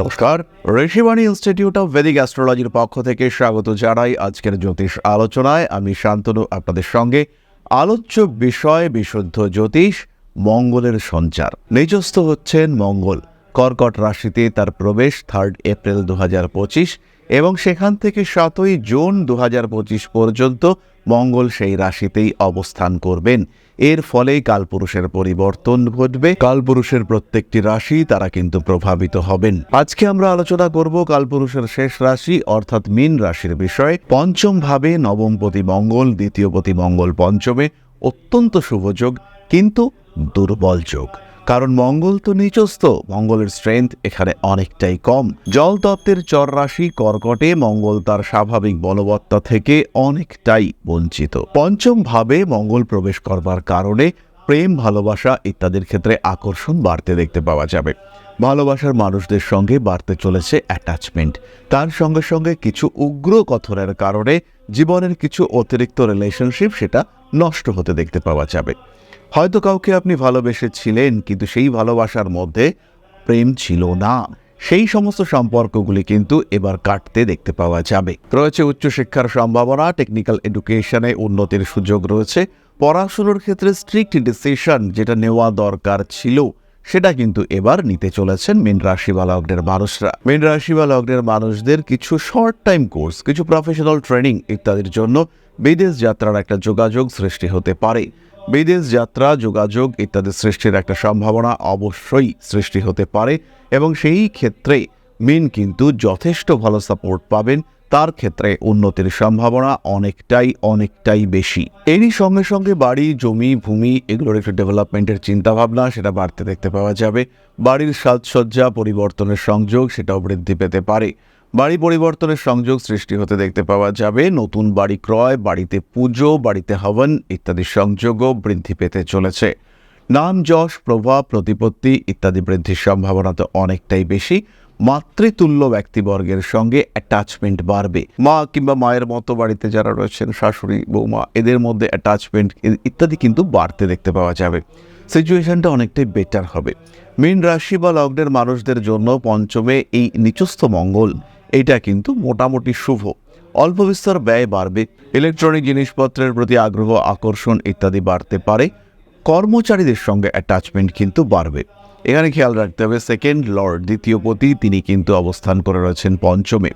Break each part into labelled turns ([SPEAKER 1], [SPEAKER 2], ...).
[SPEAKER 1] নমস্কার, Rishibani institute of Vedic অ্যাস্ট্রোলজির পক্ষ থেকে স্বাগত জানাই আজকের জ্যোতিষ আলোচনায়। আমি শান্তনু, আপনাদের সঙ্গে আলোচ্য বিষয়, বিশুদ্ধ জ্যোতিষ, মঙ্গলের সঞ্চার। নিজস্থ হচ্ছেন মঙ্গল। কর্কট রাশিতে তার প্রবেশ থার্ড এপ্রিল দু হাজার পঁচিশ এবং সেখান থেকে সাতই জুন দু হাজার পঁচিশ পর্যন্ত মঙ্গল সেই রাশিতেই অবস্থান করবেন। এর ফলে কালপুরুষের পরিবর্তন ঘটবে। কালপুরুষের প্রত্যেকটি রাশি তারা কিন্তু প্রভাবিত হবেন। আজকে আমরা আলোচনা করব কালপুরুষের শেষ রাশি অর্থাৎ মীন রাশির বিষয়ে। পঞ্চম ভাবে নবমপতি মঙ্গল দ্বিতীয়পতি মঙ্গল পঞ্চমে অত্যন্ত শুভযোগ কিন্তু দুর্বল যোগ। কারণ মঙ্গল তো নিচস্থ। মঙ্গলের স্ট্রেংথ এখানে অনেকটাই কম। জল তত্ত্বের চর রাশি কর্কটে মঙ্গল তার স্বাভাবিক বলবত্তা থেকে অনেকটাই বঞ্চিত। পঞ্চম ভাবে মঙ্গল প্রবেশ করবার কারণে প্রেম, ভালোবাসা ইত্যাদির ক্ষেত্রে আকর্ষণ বাড়তে দেখতে পাওয়া যাবে। ভালোবাসার মানুষদের সঙ্গে বাড়তে চলেছে অ্যাটাচমেন্ট তার সঙ্গে সঙ্গে কিছু উগ্র কথনের কারণে জীবনের কিছু অতিরিক্ত রিলেশনশিপ সেটা নষ্ট হতে দেখতে পাওয়া যাবে। হয়তো কাউকে আপনি ভালোবেসেছিলেন, কিন্তু সেই ভালোবাসার মধ্যে প্রেম ছিল না। সেই সমস্ত সম্পর্কগুলি কিন্তু এবার কাটতে দেখতে পাওয়া যাবে। রয়েছে উচ্চশিক্ষার সম্ভাবনা টেকনিক্যাল এডুকেশনে উন্নতির সুযোগ রয়েছে। পড়াশুনোর ক্ষেত্রে স্ট্রিক্ট ডিসিশন যেটা নেওয়া দরকার ছিল, সেটা কিন্তু এবার নিতে চলেছেন মীন রাশি বা লগ্নের মানুষরা। মীন রাশি বা লগ্নের মানুষদের কিছু শর্ট টাইম কোর্স কিছু প্রফেশনাল ট্রেনিং ইত্যাদির জন্য বিদেশ যাত্রার একটা যোগাযোগ সৃষ্টি হতে পারে। বিদেশ যাত্রা, যোগাযোগ ইত্যাদি সৃষ্টির একটা সম্ভাবনা অবশ্যই সৃষ্টি হতে পারে এবং সেই ক্ষেত্রে মিন কিন্তু যথেষ্ট ভালো সাপোর্ট পাবেন। তার ক্ষেত্রে উন্নতির সম্ভাবনা অনেকটাই অনেকটাই বেশি। এরই সঙ্গে সঙ্গে বাড়ি, জমি, ভূমি এগুলোর একটু ডেভেলপমেন্টের চিন্তাভাবনা সেটা বাড়তে দেখতে পাওয়া যাবে। বাড়ির সাজসজ্জা, পরিবর্তনের সংযোগ সেটাও বৃদ্ধি পেতে পারে। বাড়ি পরিবর্তনের সংযোগ সৃষ্টি হতে দেখতে পাওয়া যাবে। নতুন বাড়ি ক্রয়, বাড়িতে পুজো, বাড়িতে হবন ইত্যাদি সংযোগও বৃদ্ধি পেতে চলেছে। নাম, যশ, প্রভাব, প্রতিপত্তি ইত্যাদি বৃদ্ধির সম্ভাবনা তো অনেকটাই বেশি। মাতৃতুল্য ব্যক্তিবর্গের সঙ্গে অ্যাটাচমেন্ট বাড়বে। মা কিংবা মায়ের মতো বাড়িতে যারা রয়েছেন, শাশুড়ি, বৌমা, এদের মধ্যে অ্যাটাচমেন্ট ইত্যাদি কিন্তু বাড়তে দেখতে পাওয়া যাবে। সিচুয়েশনটা অনেকটাই বেটার হবে। মীন রাশি বা লগ্নের মানুষদের জন্য পঞ্চমে এই নিচস্থ মঙ্গল এটা কিন্তু মোটামুটি শুভ। অল্প বিস্তর ব্যয় বাড়বে ইলেকট্রনিক জিনিসপত্রের প্রতি আগ্রহ, আকর্ষণ ইত্যাদি বাড়তে পারে, কর্মচারীদের সঙ্গে অ্যাটাচমেন্ট কিন্তু বাড়বে। এখানে খেয়াল রাখতে হবে সেকেন্ড লর্ড দ্বিতীয় পতি, তিনি কিন্তু অবস্থান করে রয়েছেন পঞ্চমে।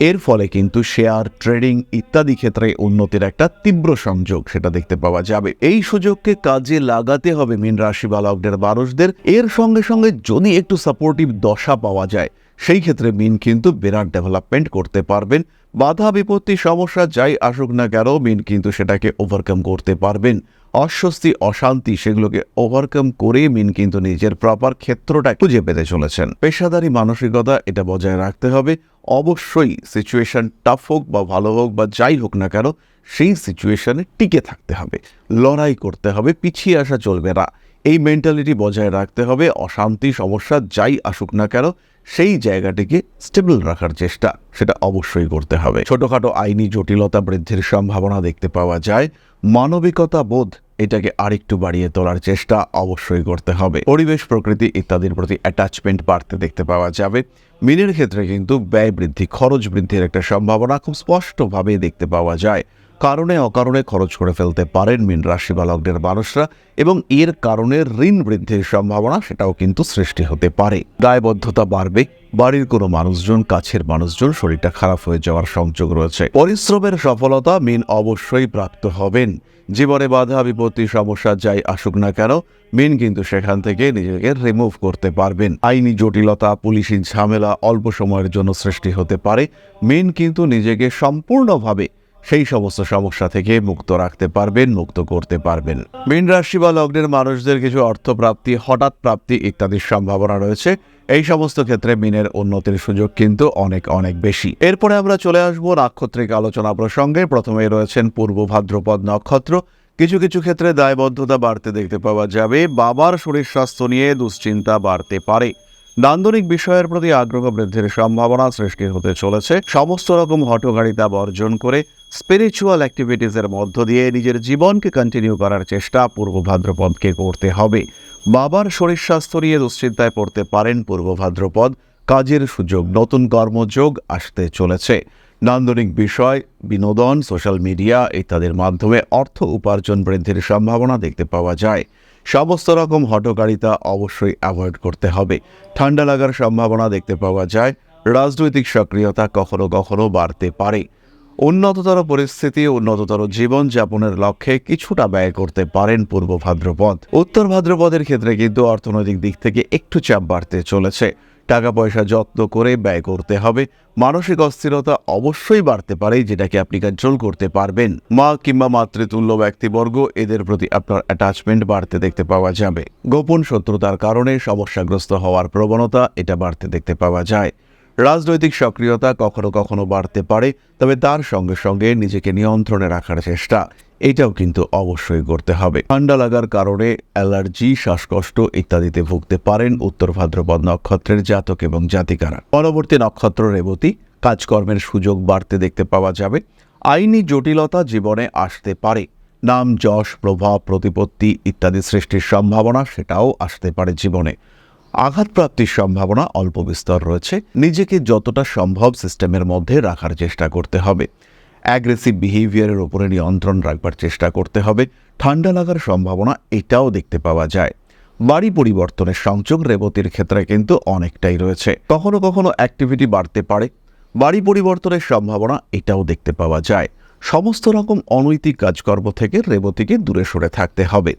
[SPEAKER 1] এর ফলে কিন্তু শেয়ার ট্রেডিং ইত্যাদি ক্ষেত্রে উন্নতির একটা তীব্র সংযোগ সেটা দেখতে পাওয়া যাবে। এই সুযোগকে কাজে লাগাতে হবে মীন রাশি বা লগ্নের মানুষদের। এর সঙ্গে সঙ্গে যদি একটু সাপোর্টিভ দশা পাওয়া যায় সেই ক্ষেত্রে মিন কিন্তু বিরাট ডেভেলপমেন্ট করতে পারবেন। বাধা বিপত্তি সমস্যা যাই আসুক না কেন, মিন কিন্তু সেটাকে ওভারকাম করতে পারবেন। অস্বস্তি, অশান্তি সেগুলোকে ওভারকাম করে মিন কিন্তু নিজের প্রপার ক্ষেত্রটা খুঁজে পেতে চলেছেন। পেশাদারি মানসিকতা এটা বজায় রাখতে হবে। অবশ্যই সিচুয়েশন টাফ হোক বা ভালো হোক বা যাই হোক না কেন, সেই সিচুয়েশনে টিকে থাকতে হবে। লড়াই করতে হবে, পিছিয়ে আসা চলবে না। এই মেন্টালিটি বজায় রাখতে হবে। অশান্তি, সমস্যা যাই আসুক না কেন সেই জায়গাটিকে স্টেবল রাখার চেষ্টা সেটা অবশ্যই করতে হবে। ছোটখাটো আইনি জটিলতা বৃদ্ধির সম্ভাবনা দেখতে পাওয়া যায়। মানবিকতা বোধ এটাকে আরেকটু বাড়িয়ে তোলার চেষ্টা অবশ্যই করতে হবে। পরিবেশ, প্রকৃতি ইত্যাদির প্রতি অ্যাটাচমেন্ট বাড়তে দেখতে পাওয়া যাবে। মিনের ক্ষেত্রে কিন্তু ব্যয় বৃদ্ধি, খরচ বৃদ্ধির একটা সম্ভাবনা খুব স্পষ্টভাবে দেখতে পাওয়া যায়। কারণে অকারণে খরচ করে ফেলতে পারেন মিন রাশি বা মানুষরা এবং এর কারণে ঋণ বৃদ্ধির সম্ভাবনা সেটাও কিন্তু সৃষ্টি হতে পারে। দায়বদ্ধতা বাড়বে, বাড়ির কোনো মানুষজন, কাছের মানুষজন শরীরটা খারাপ হয়ে যাওয়ার সংযোগ রয়েছে। পরিশ্রমের সফলতা মিন অবশ্যই প্রাপ্ত হবেন। জীবনে বাধা, বিপত্তি, সমস্যা যাই আসুক না কেন, মিন কিন্তু সেখান থেকে নিজেকে রিমুভ করতে পারবেন। আইনি জটিলতা, পুলিশি ঝামেলা অল্প সময়ের জন্য সৃষ্টি হতে পারে। মিন কিন্তু নিজেকে সম্পূর্ণভাবে সেই সমস্ত সমস্যা থেকে মুক্ত রাখতে পারবেন, মুক্ত করতে পারবেন। মীন রাশি বা লগ্নের মানুষদের কিছু অর্থপ্রাপ্তি, হঠাৎ প্রাপ্তি ইত্যাদির সম্ভাবনা রয়েছে। এই সমস্ত ক্ষেত্রে মিনের উন্নতির সুযোগ কিন্তু অনেক অনেক বেশি। এরপরে আমরা চলে আসব নাক্ষত্রিক আলোচনা প্রসঙ্গে। প্রথমে রয়েছেন পূর্ব ভাদ্রপদ নক্ষত্র। কিছু কিছু ক্ষেত্রে দায়বদ্ধতা বাড়তে দেখতে পাওয়া যাবে। বাবার শরীর স্বাস্থ্য নিয়ে দুশ্চিন্তা বাড়তে পারে। নান্দনিক বিষয়ের প্রতি আগ্রহ বৃদ্ধির সম্ভাবনা সৃষ্টি হতে চলেছে। সমস্ত রকম হটকারিতা বর্জন করে স্পিরিচুয়াল অ্যাক্টিভিটিসের মধ্য দিয়ে নিজের জীবনকে কন্টিনিউ করার চেষ্টা পূর্ব ভাদ্রপদকে করতে হবে। বাবার শরীর স্বাস্থ্য নিয়ে দুশ্চিন্তায় পড়তে পারেন পূর্ব ভাদ্রপদ। কাজের সুযোগ, নতুন কর্মযোগ আসতে চলেছে। নান্দনিক বিষয়, বিনোদন সোশ্যাল মিডিয়া ইত্যাদির মাধ্যমে অর্থ উপার্জন বৃদ্ধির সম্ভাবনা দেখতে পাওয়া যায়। সমস্ত রকম হটকারিতা অবশ্যই অ্যাভয়েড করতে হবে। ঠান্ডা লাগার সম্ভাবনা দেখতে পাওয়া যায়। রাজনৈতিক সক্রিয়তা কখনো কখনো বাড়তে পারে। উন্নততর পরিস্থিতি, উন্নততর জীবনযাপনের লক্ষ্যে কিছুটা ব্যয় করতে পারেন পূর্ব ভাদ্রপদ। উত্তর ভাদ্রপদের ক্ষেত্রে কিন্তু অর্থনৈতিক দিক থেকে একটু চাপ বাড়তে চলেছে। টাকা পয়সা যত্ন করে ব্যয় করতে হবে। মানসিক অস্থিরতা অবশ্যই বাড়তে পারে, যেটাকে আপনি কন্ট্রোল করতে পারবেন। মা কিংবা মাতৃতুল্য ব্যক্তিবর্গ, এদের প্রতি আপনার অ্যাটাচমেন্ট বাড়তে দেখতে পাওয়া যাবে। গোপন শত্রুতার কারণে সমস্যাগ্রস্ত হওয়ার প্রবণতা, এটা বাড়তে দেখতে পাওয়া যায়। রাজনৈতিক সক্রিয়তা কখনো কখনো বাড়তে পারে, তবে তার সঙ্গে সঙ্গে নিজেকে নিয়ন্ত্রণে রাখার চেষ্টা। এটাও কিন্তু অবশ্যই করতে হবে। ঠান্ডা লাগার কারণে অ্যালার্জি, শ্বাসকষ্ট ইত্যাদিতে ভুগতে পারেন উত্তর ভাদ্রপদ নক্ষত্রের জাতক এবং জাতিকারা। পরবর্তী নক্ষত্র রেবতী, কাজকর্মের সুযোগ বাড়তে দেখতে পাওয়া যাবে। আইনি জটিলতা জীবনে আসতে পারে। নাম, যশ, প্রভাব, প্রতিপত্তি ইত্যাদি সৃষ্টির সম্ভাবনা সেটাও আসতে পারে জীবনে। আঘাতপ্রাপ্তির সম্ভাবনা অল্প বিস্তর রয়েছে। নিজেকে যতটা সম্ভব সিস্টেমের মধ্যে রাখার চেষ্টা করতে হবে। অ্যাগ্রেসিভ বিহেভিয়ারের ওপরে নিয়ন্ত্রণ রাখবার চেষ্টা করতে হবে। ঠান্ডা লাগার সম্ভাবনা এটাও দেখতে পাওয়া যায়। বাড়ি পরিবর্তনের সংযোগ রেবতীর ক্ষেত্রে কিন্তু অনেকটাই রয়েছে। কখনো কখনো অ্যাক্টিভিটি বাড়তে পারে। বাড়ি পরিবর্তনের সম্ভাবনা এটাও দেখতে পাওয়া যায়। সমস্ত রকম অনৈতিক কাজকর্ম থেকে রেবতীকে দূরে সরে থাকতে হবে।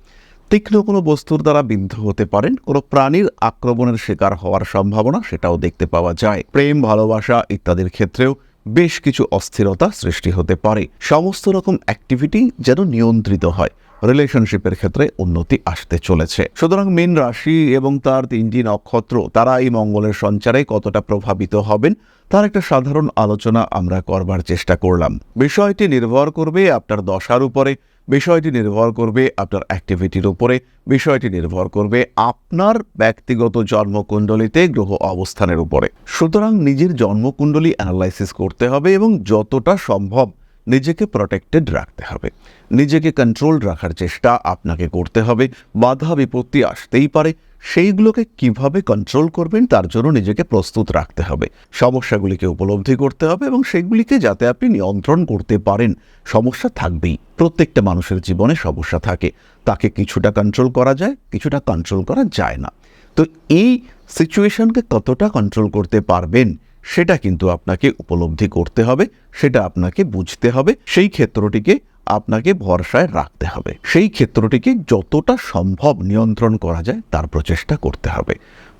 [SPEAKER 1] তীক্ষ্ণ কোনো বস্তুর দ্বারা বিদ্ধ হতে পারেন, কোনো প্রাণীর আক্রমণের শিকার হওয়ার সম্ভাবনা সেটাও দেখতে পাওয়া যায়। প্রেম, ভালোবাসা ইত্যাদির ক্ষেত্রেও বেশ কিছু অস্থিরতা সৃষ্টি হতে পারে। সমস্ত রকম অ্যাক্টিভিটি যেন নিয়ন্ত্রিত হয়। রিলেশনশিপের ক্ষেত্রে উন্নতি আসতে চলেছে। সুতরাং মীন রাশি এবং তার তিনটি নক্ষত্র তারা এই মঙ্গলের সঞ্চারে কতটা প্রভাবিত হবেন, তার একটা সাধারণ আলোচনা আমরা করবার চেষ্টা করলাম। বিষয়টি নির্ভর করবে আপনার দশার উপরে। বিষয়টি নির্ভর করবে আপনার অ্যাক্টিভিটির উপরে, বিষয়টি নির্ভর করবে আপনার ব্যক্তিগত জন্মকুণ্ডলিতে গ্রহ অবস্থানের উপরে। সুতরাং নিজের জন্মকুণ্ডলী অ্যানালাইসিস করতে হবে এবং যতটা সম্ভব নিজেকে প্রোটেক্টেড রাখতে হবে। নিজেকে কন্ট্রোল রাখার চেষ্টা আপনাকে করতে হবে। বাধা বিপত্তি আসতেই পারে। সেইগুলোকে কীভাবে কন্ট্রোল করবেন তার জন্য নিজেকে প্রস্তুত রাখতে হবে। সমস্যাগুলিকে উপলব্ধি করতে হবে এবং সেগুলিকে যাতে আপনি নিয়ন্ত্রণ করতে পারেন। সমস্যা থাকবেই। প্রত্যেকটা মানুষের জীবনে সমস্যা থাকে। তাকে কিছুটা কন্ট্রোল করা যায়, কিছুটা কন্ট্রোল করা যায় না। তো এই সিচুয়েশনকে কতটা কন্ট্রোল করতে পারবেন, সেটা কিন্তু আপনাকে উপলব্ধি করতে হবে, সেটা আপনাকে বুঝতে হবে। সেই ক্ষেত্রটিকে আপনাকে ভরসায় রাখতে হবে। সেই ক্ষেত্রটিকে যতটা সম্ভব নিয়ন্ত্রণ করা যায়, তার প্রচেষ্টা করতে হবে।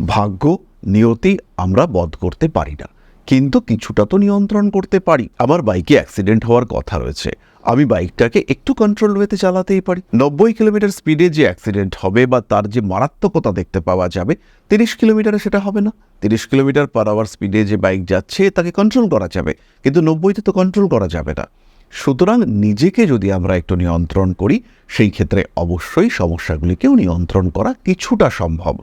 [SPEAKER 1] ভাগ্য, নিয়তি আমরা বধ করতে পারি না। কিন্তু কিছুটা তো নিয়ন্ত্রণ করতে পারি। আমার বাইকে অ্যাক্সিডেন্ট হওয়ার কথা রয়েছে। আমি বাইকটাকে একটু কন্ট্রোল ওয়েতে চালাতেই পারি। নব্বই কিলোমিটার স্পিডে যে অ্যাক্সিডেন্ট হবে বা তার যে মারাত্মকতা দেখতে পাওয়া যাবে, তিরিশ কিলোমিটারে সেটা হবে না। তিরিশ কিলোমিটার পার আওয়ার স্পিডে যে বাইক যাচ্ছে, তাকে কন্ট্রোল করা যাবে। কিন্তু নব্বইতে তো কন্ট্রোল করা যাবে না। সুতরাং নিজেকে যদি আমরা একটু নিয়ন্ত্রণ করি, সেই ক্ষেত্রে অবশ্যই সমস্যাগুলিকেও নিয়ন্ত্রণ করা কিছুটা সম্ভব।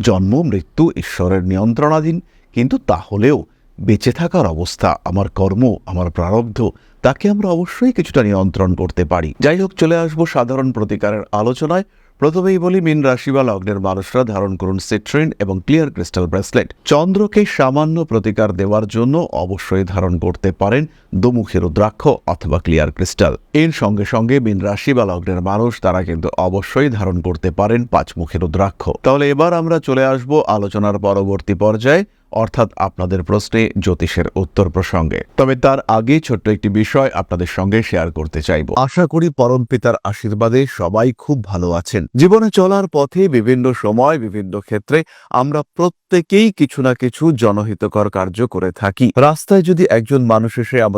[SPEAKER 1] জন্ম, মৃত্যু, ঈশ্বরের নিয়ন্ত্রণাধীন, কিন্তু তাহলেও বেঁচে থাকার অবস্থা, আমার কর্ম, আমার প্রারব্ধ, তাকে আমরা অবশ্যই কিছুটা নিয়ন্ত্রণ করতে পারি। যাই হোক, চলে আসব সাধারণ প্রতিকারের আলোচনায়। প্রথমেই বলি, মিন রাশি বা লগ্নের মানুষরা ধারণ করুন সিট্রিন এবং ক্লিয়ার ক্রিস্টাল ব্রেসলেট। চন্দ্রকে সামান্য প্রতিকার দেওয়ার জন্য অবশ্যই ধারণ করতে পারেন দুমুখী রুদ্রাক্ষ অথবা ক্লিয়ার ক্রিস্টাল। এর সঙ্গে সঙ্গে মিন রাশি বা লগ্নের মানুষ তারা কিন্তু অবশ্যই ধারণ করতে পারেন পাঁচমুখী রুদ্রাক্ষ তাহলে এবার আমরা চলে আসব আলোচনার পরবর্তী পর্যায়ে, অর্থাৎ আপনাদের প্রশ্নে জ্যোতিষের উত্তর প্রসঙ্গে। তবে তার আগে ছোট্ট একটি বিষয় আপনাদের সঙ্গে শেয়ার করতে চাইব। আশা করি পরম পিতার আশীর্বাদে সবাই খুব ভালো আছেন। জীবনে চলার পথে বিভিন্ন সময়, বিভিন্ন ক্ষেত্রে আমরা প্রত্যেকেই কিছু না কিছু জনহিতকর কার্য করে থাকি। রাস্তায় যদি একজন মানুষ এসে আমাদের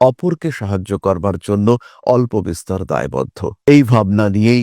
[SPEAKER 1] অপরকে সাহায্য করবার জন্য অল্প বিস্তর দায়বদ্ধ। এই ভাবনা নিয়েই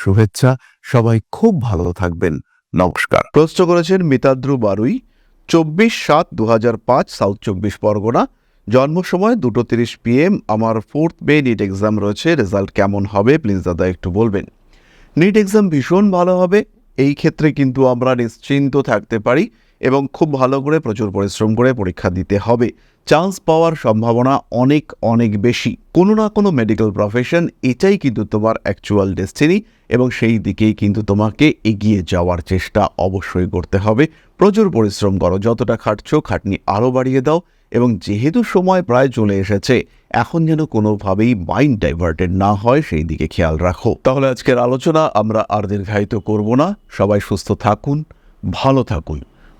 [SPEAKER 1] শুভেচ্ছা। সবাই খুব ভালো থাকবেন। নমস্কার। প্রশ্ন করেছেন মিতাদ্রু বারুই, চব্বিশ সাত দু সাউথ চব্বিশ পরগনা। জন্ম সময় দুটো তিরিশ পিএম আমার ফোর্থ বে নিট এক্সাম রয়েছে রেজাল্ট কেমন হবে? প্লিজ দাদা একটু বলবেন। নিট এক্সাম ভীষণ ভালো হবে, এই ক্ষেত্রে কিন্তু আমরা নিশ্চিন্ত থাকতে পারি। এবং খুব ভালো করে, প্রচুর পরিশ্রম করে পরীক্ষা দিতে হবে। চান্স পাওয়ার সম্ভাবনা অনেক অনেক বেশি। কোনো না কোনো মেডিকেল প্রফেশন এটাই কিন্তু তোমার অ্যাকচুয়াল ডেস্টিনি এবং সেই দিকেই কিন্তু তোমাকে এগিয়ে যাওয়ার চেষ্টা অবশ্যই করতে হবে। প্রচুর পরিশ্রম করো, যতটা খাটছো খাটনি আরও বাড়িয়ে দাও এবং যেহেতু সময় প্রায় চলে এসেছে, এখন যেন কোনোভাবেই মাইন্ড ডাইভার্টেড না হয়, সেই দিকে খেয়াল রাখো। তাহলে আজকের আলোচনা আমরা আর দীর্ঘায়িত করব না। সবাই সুস্থ থাকুন, ভালো থাকুন।